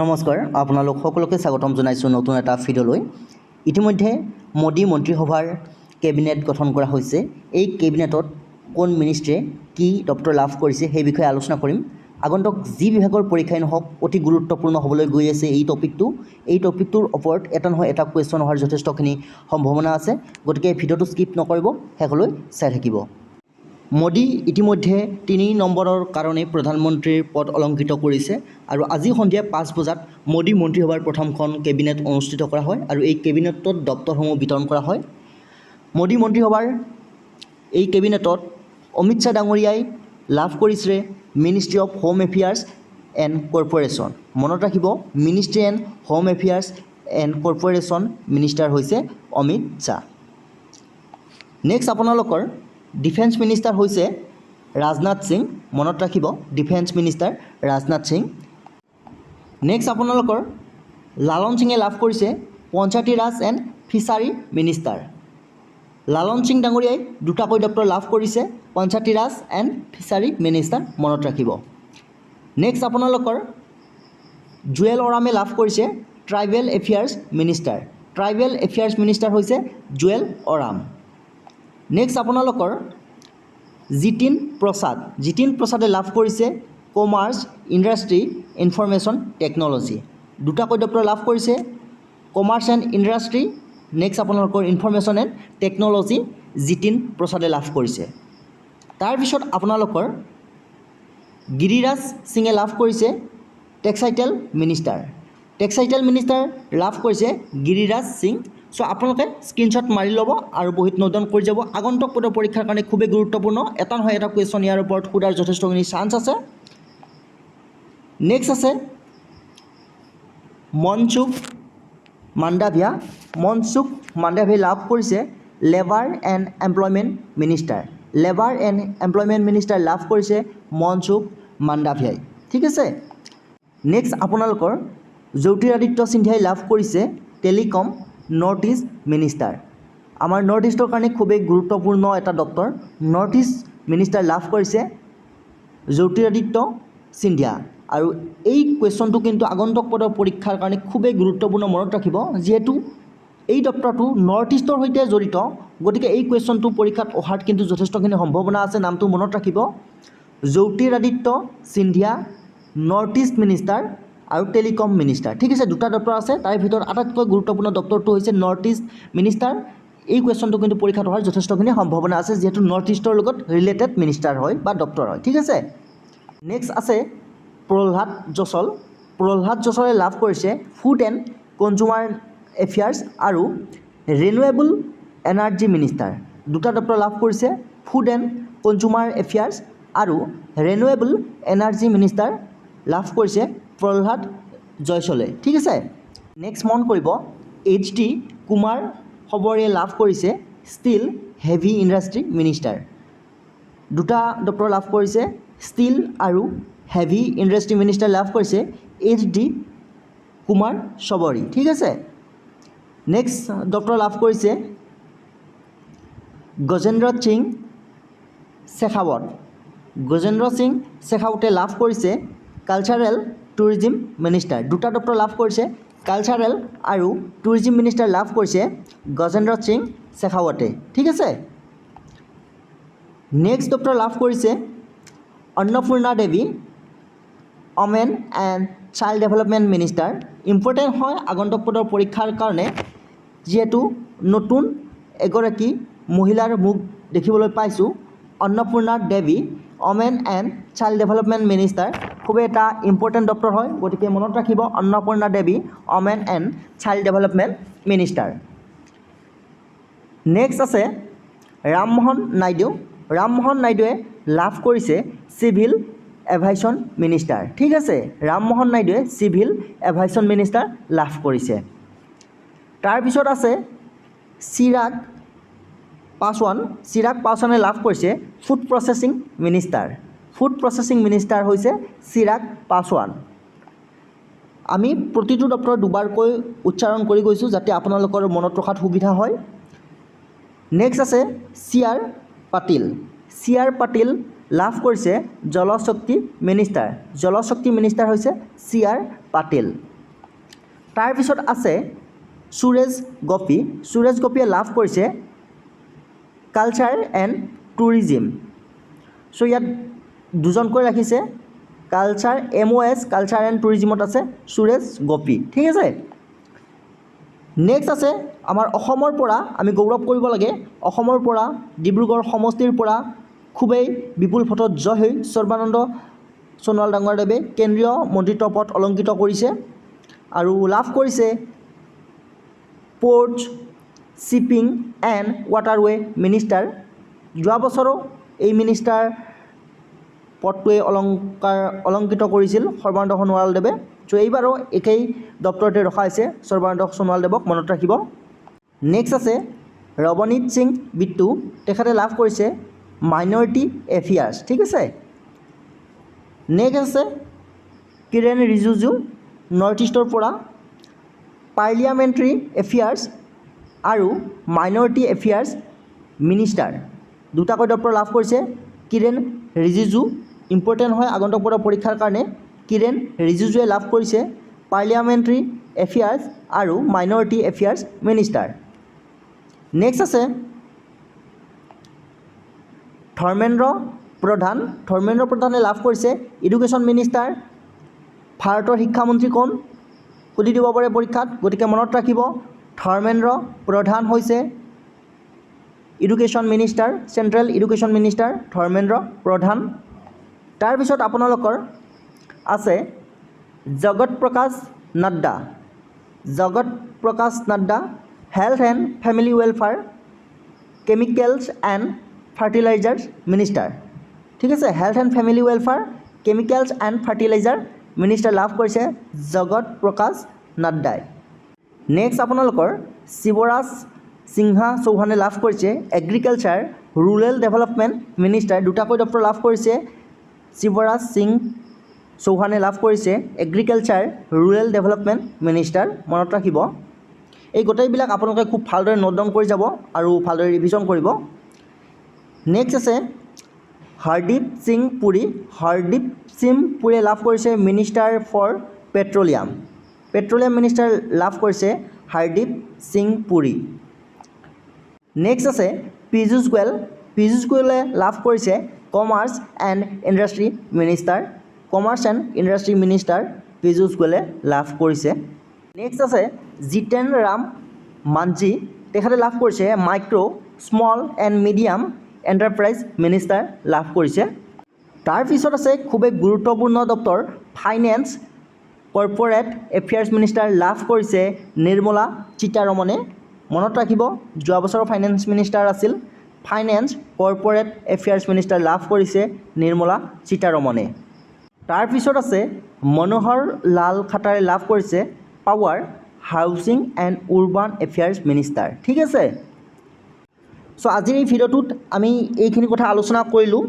নমস্কাৰ আপোনালোক সকলোকে স্বাগতম জনাইছোঁ নতুন এটা ভিডিঅ'লৈ। ইতিমধ্যে মোদী মন্ত্ৰীসভাৰ কেবিনেট গঠন কৰা হৈছে। এই কেবিনেটত কোন মিনিষ্ট্ৰীয়ে কি দপ্তৰ লাভ কৰিছে সেই বিষয়ে আলোচনা কৰিম। আগন্তুক যি বিভাগৰ পৰীক্ষাই নহওক অতি গুৰুত্বপূৰ্ণ হ'বলৈ গৈ আছে এই টপিকটো। এই টপিকটোৰ ওপৰত এটা নহয় এটা কুৱেশ্যন অহাৰ যথেষ্টখিনি সম্ভাৱনা আছে। গতিকে ভিডিঅ'টো স্কিপ নকৰিব শেষলৈ চাই থাকিব। মোদী ইতিমধ্যে তিনি নম্বৰৰ কাৰণে প্ৰধানমন্ত্ৰীৰ পদ অলংকৃত কৰিছে আৰু আজি সন্ধিয়া পাঁচ বজাত মোদী মন্ত্ৰীসভাৰ প্ৰথমখন কেবিনেট অনুষ্ঠিত কৰা হয় আৰু এই কেবিনেটত দপ্তৰসমূহ বিতৰণ কৰা হয়। মোদী মন্ত্ৰীসভাৰ এই কেবিনেটত অমিত শ্বাহ ডাঙৰীয়াই লাভ কৰিছে ministry of home affairs and corporation মনত ৰাখিব ministry and home affairs and corporation minister হৈছে অমিত শ্বাহ। নেক্সট আপোনালোকৰ ডিফেন্স মিনিষ্টাৰ হৈছে ৰাজনাথ সিং। মনত ৰাখিব defence minister Rajnath Singh. Next আপোনালোকৰ লালন সিঙে লাভ কৰিছে Panchayati Raj and fishery minister Lalan Singh ডাঙৰীয়াই দুটাকৈ দপ্তৰ লাভ কৰিছে Panchayati Raj and fishery minister মনত ৰাখিব। নেক্সট আপোনালোকৰ জুৱেল অৰামে লাভ কৰিছে tribal affairs minister tribal affairs minister হৈছে জুৱেল অৰাম। নেক্সট আপোনালোকৰ জিতিন প্ৰসাদ। জিতিন প্ৰসাদে লাভ কৰিছে কমাৰ্চ, ইণ্ডাষ্ট্ৰি, ইনফৰ্মেশ্যন, টেকন'লজি। দুটাকৈ দপ্তৰ লাভ কৰিছে, কমাৰ্চ এণ্ড ইণ্ডাষ্ট্ৰি। নেক্সট আপোনালোকৰ ইনফৰ্মেশ্যন এণ্ড টেকন'লজি জিতিন প্ৰসাদে লাভ কৰিছে। তাৰপিছত আপোনালোকৰ গিৰিৰাজ সিঙে লাভ কৰিছে টেক্সটাইটেল মিনিষ্টাৰ। টেক্সটাইটেল মিনিষ্টাৰ লাভ কৰিছে গিৰিৰাজ সিং চ' আপোনালোকে স্ক্ৰীনশ্বট মাৰি ল'ব আৰু বহীত ডাউন কৰি যাব। আগন্তুক পদৰ পৰীক্ষাৰ কাৰণে খুবেই গুৰুত্বপূৰ্ণ। এটা নহয়, এটা কুৱেশ্যন ইয়াৰ ওপৰত সোধাৰ যথেষ্টখিনি চান্স আছে। নেক্সট আছে মনচুক মাণ্ডাভিয়া। মনচুক মাণ্ডাভিয়াই লাভ কৰিছে labour and employment minister labour and employment minister লাভ কৰিছে মনচুক মাণ্ডাভিয়াই। ঠিক আছে? নেক্সট আপোনালোকৰ জ্যোতিৰাদিত্য সিন্ধিয়াই লাভ কৰিছে টেলিকম নৰ্থ ইষ্ট মিনিষ্টাৰ আমাৰ নৰ্থ ইষ্টৰ কাৰণে খুবেই গুৰুত্বপূৰ্ণ এটা দপ্তৰ নৰ্থ ইষ্ট মিনিষ্টাৰ লাভ কৰিছে জ্যোতিৰাদিত্য সিন্ধিয়া। আৰু এই কুৱেশ্যনটো কিন্তু আগন্তুক পদৰ পৰীক্ষাৰ কাৰণে খুবেই গুৰুত্বপূৰ্ণ মনত ৰাখিব যিহেতু এই দপ্তৰটো নৰ্থ ইষ্টৰ সৈতে জড়িত। গতিকে এই কুৱেশ্যনটো পৰীক্ষাত অহাত কিন্তু যথেষ্টখিনি সম্ভাৱনা আছে নামটো মনত ৰাখিব। Jyotiraditya Scindia north east minister আৰু টেলিকম মিনিষ্টাৰ ঠিক আছে, দুটা দপ্তৰ আছে, তাৰে ভিতৰত আটাইতকৈ গুৰুত্বপূৰ্ণ দপ্তৰটো হৈছে নৰ্থ ইষ্ট মিনিষ্টাৰ এই কুৱেশ্যনটো কিন্তু পৰীক্ষাত অহাৰ যথেষ্টখিনি সম্ভাৱনা আছে, যিহেতু নৰ্থ ইষ্টৰ লগত ৰিলেটেড মিনিষ্টাৰ হয় বা দপ্তৰ হয়, ঠিক আছে? নেক্সট আছে প্ৰহ্লাদ জছল প্ৰহ্লাদ জছলে লাভ কৰিছে ফুড এণ্ড কনজুমাৰ এফেয়াৰ্ছ আৰু ৰিনিউৱেবল এনাৰ্জি মিনিষ্টাৰ দুটা দপ্তৰ লাভ কৰিছে ফুড এণ্ড কনজুমাৰ এফেয়াৰ্ছ আৰু ৰিনিউৱেবল এনাৰ্জি মিনিষ্টাৰ লাভ কৰিছে প্ৰহ্লাদ জয়ছলে ঠিক আছে? নেক্সট মন কৰিব। এইচ ডি কুমাৰ খবৰে লাভ কৰিছে ষ্টিল হেভি ইণ্ডাষ্ট্ৰি মিনিষ্টাৰ দুটা দপ্তৰ লাভ কৰিছে ষ্টিল আৰু হেভি ইণ্ডাষ্ট্ৰি মিনিষ্টাৰ লাভ কৰিছে এইচ ডি কুমাৰ চবৰী। ঠিক আছে? নেক্সট দপ্তৰ লাভ কৰিছে গজেন্দ্ৰ সিং শেখাৱত। গজেন্দ্ৰ সিং শেখাৱতে লাভ কৰিছে কালচাৰেল টুৰিজিম মিনিষ্টাৰ দুটা দপ্তৰ লাভ কৰিছে কালচাৰেল আৰু টুৰিজিম মিনিষ্টাৰ লাভ কৰিছে গজেন্দ্ৰ সিং শেখাৱতে। ঠিক আছে? নেক্সট দপ্তৰ লাভ কৰিছে Annapurna Devi women and child development minister important হয় আগন্তুক পদৰ পৰীক্ষাৰ কাৰণে যিহেতু নতুন এগৰাকী মহিলাৰ মুখ দেখিবলৈ পাইছোঁ। Annapurna Devi women and child development minister খুবেই এটা ইম্পৰ্টেণ্ট দপ্তৰ হয়, গতিকে মনত ৰাখিব Annapurna Devi women and child development minister next আছে ৰামমোহন নাইডু। ৰামমোহন নাইডুৱে লাভ কৰিছে চিভিল এভাইশ্যন মিনিষ্টাৰ ঠিক আছে, ৰামমোহন নাইডুৱে চিভিল এভাইশ্যন মিনিষ্টাৰ লাভ কৰিছে। তাৰপিছত আছে চিৰাগ পাছৱান। চিৰাগ পাছৱানে লাভ কৰিছে food processing minister food processing minister হৈছে চিৰাগ পাছৱান। আমি প্ৰতিটো দপ্তৰ দুবাৰকৈ উচ্চাৰণ কৰি গৈছোঁ যাতে আপোনালোকৰ মনত ৰখাত সুবিধা হয়। নেক্সট আছে চি আৰ পাটিল। চি আৰ পাটিল লাভ কৰিছে জলশক্তি মিনিষ্টাৰ জলশক্তি মিনিষ্টাৰ হৈছে চি আৰ পাটিল। তাৰপিছত আছে সুৰেশ গোপী। সুৰেশ গোপীয়ে লাভ কৰিছে কালচাৰ এণ্ড টুৰিজিম চ' ইয়াত দুজনকৈ ৰাখিছে। Culture M O' S culture and টুৰিজিমত আছে, সুৰেশ গোপী। ঠিক আছে? নেক্সট আছে, আমাৰ অসমৰ পৰা, আমি গৌৰৱ কৰিব লাগে, অসমৰ পৰা, ডিব্ৰুগড় সমষ্টিৰ পৰা খুবেই বিপুল ভোটত জয় হৈ সৰ্বানন্দ সোণোৱাল ডাঙৰদেৱে কেন্দ্ৰীয় মন্ত্ৰিত্ব পদ অলংকৃত কৰিছে আৰু লাভ কৰিছে port shipping and waterway minister. যোৱা বছৰো এই মিনিষ্টাৰ পদটোৱে অলংকাৰ, অলংকৃত কৰিছিল সৰ্বানন্দ সোণোৱালদেৱে। চ' এইবাৰো একেই দপ্তৰতে ৰখাইছে সৰ্বানন্দ সোণোৱালদেৱক মনত ৰাখিব। নেক্সট আছে, ৰৱনীত সিং বিট্টু। তেখেতে লাভ কৰিছে মাইনৰিটি এফেয়াৰ্ছ ঠিক আছে? নেক্সট আছে, কিৰেণ ৰিজিজু নৰ্থ ইষ্টৰ পৰা। পাৰ্লিয়ামেণ্টাৰী এফেয়াৰ্ছ আৰু মাইনৰিটি এফেয়াৰ্ছ মিনিষ্টাৰ দুটাকৈ দপ্তৰ লাভ কৰিছে কিৰেণ ৰিজিজু। ইম্পৰ্টেণ্ট হয় আগন্তুক পদৰ পৰীক্ষাৰ কাৰণে। কিৰেণ ৰিজিজুৱে লাভ কৰিছে পাৰ্লিয়ামেণ্টাৰী এফেয়াৰ্ছ আৰু মাইনৰিটি এফেয়াৰ্ছ মিনিষ্টাৰ। নেক্সট আছে ধৰ্মেন্দ্ৰ প্ৰধান। ধৰ্মেন্দ্ৰ প্ৰধানে লাভ কৰিছে এডুকেশ্যন মিনিষ্টাৰ। ভাৰতৰ শিক্ষামন্ত্ৰী কোন? সুধি দিব পাৰে পৰীক্ষাত গতিকে মনত ৰাখিব ধৰ্মেন্দ্ৰ প্ৰধান হৈছে education minister central education minister Dharmendra Pradhan. তাৰপিছত আপোনালোকৰ আছে Jagat Prakash Nadda. Jagat Prakash Nadda health and family welfare chemicals and fertilisers minister ঠিক আছে health and family welfare chemicals and fertiliser minister লাভ কৰিছে জগত প্ৰকাশ নাড্ডাই। নেক্সট আপোনালোকৰ শিৱৰাজ সিংহা চৌহানে লাভ কৰিছে এগ্ৰিকালচাৰ ৰুৰেল ডেভেলপমেণ্ট মিনিষ্টাৰ দুটাকৈ দপ্তৰ লাভ কৰিছে শিৱৰাজ সিং চৌহানে লাভ কৰিছে এগ্ৰিকালচাৰ ৰুৰেল ডেভেলপমেণ্ট মিনিষ্টাৰ মনত ৰাখিব। এই গোটেইবিলাক আপোনালোকে খুব ভালদৰে নোট ডাউন কৰি যাব আৰু ভালদৰে ৰিভিজন কৰিব। নেক্সট আছে, হৰদীপ সিং পুৰী। হৰদীপ সিং পুৰীয়ে লাভ কৰিছে minister for petroleum petroleum minister লাভ কৰিছে হৰদীপ সিং পুৰী। নেক্সট আছে, পীযুষ গোৱেল। পীযুষ গোৱেলে লাভ কৰিছে commerce and industry minister commerce and industry minister Piyush গোৱেলে লাভ কৰিছে। নেক্সট আছে, জিতেন ৰাম মাঞ্জি। তেখেতে লাভ কৰিছে micro' small and medium enterprise minister লাভ কৰিছে। তাৰপিছত আছে, খুবেই গুৰুত্বপূৰ্ণ দপ্তৰ ফাইনেন্স কৰ্পৰেট এফেয়াৰ্ছ মিনিষ্টাৰ লাভ কৰিছে, নিৰ্মলা সীতাৰমণে। মনত ৰাখিব, যোৱা বছৰৰ ফাইনেন্স মিনিষ্টাৰ আছিল। ফাইনেন্স কৰ্পৰেট এফেয়াৰ্ছ মিনিষ্টাৰ লাভ কৰিছে নিৰ্মলা সীতাৰমণে। তাৰপিছত আছে মনোহৰ লাল খাটাৰে লাভ কৰিছে power, housing and urban affairs minister. ঠিক আছে? চ' আজিৰ এই ভিডিঅ'টোত আমি এইখিনি কথা আলোচনা কৰিলোঁ।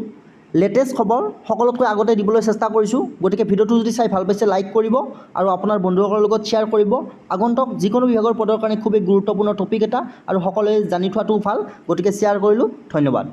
লেটেষ্ট খবৰ সকলোতকৈ আগতে দিবলৈ চেষ্টা কৰিছোঁ। গতিকে ভিডিঅ'টো যদি চাই ভাল পাইছে লাইক কৰিব আৰু আপোনাৰ বন্ধুসকলৰ লগত শ্বেয়াৰ কৰিব। আগন্তুক যিকোনো বিভাগৰ পদৰ কাৰণে খুবেই গুৰুত্বপূৰ্ণ টপিক এটা আৰু সকলোৱে জানি থোৱাটোও ভাল। গতিকে শ্বেয়াৰ কৰিলোঁ। ধন্যবাদ।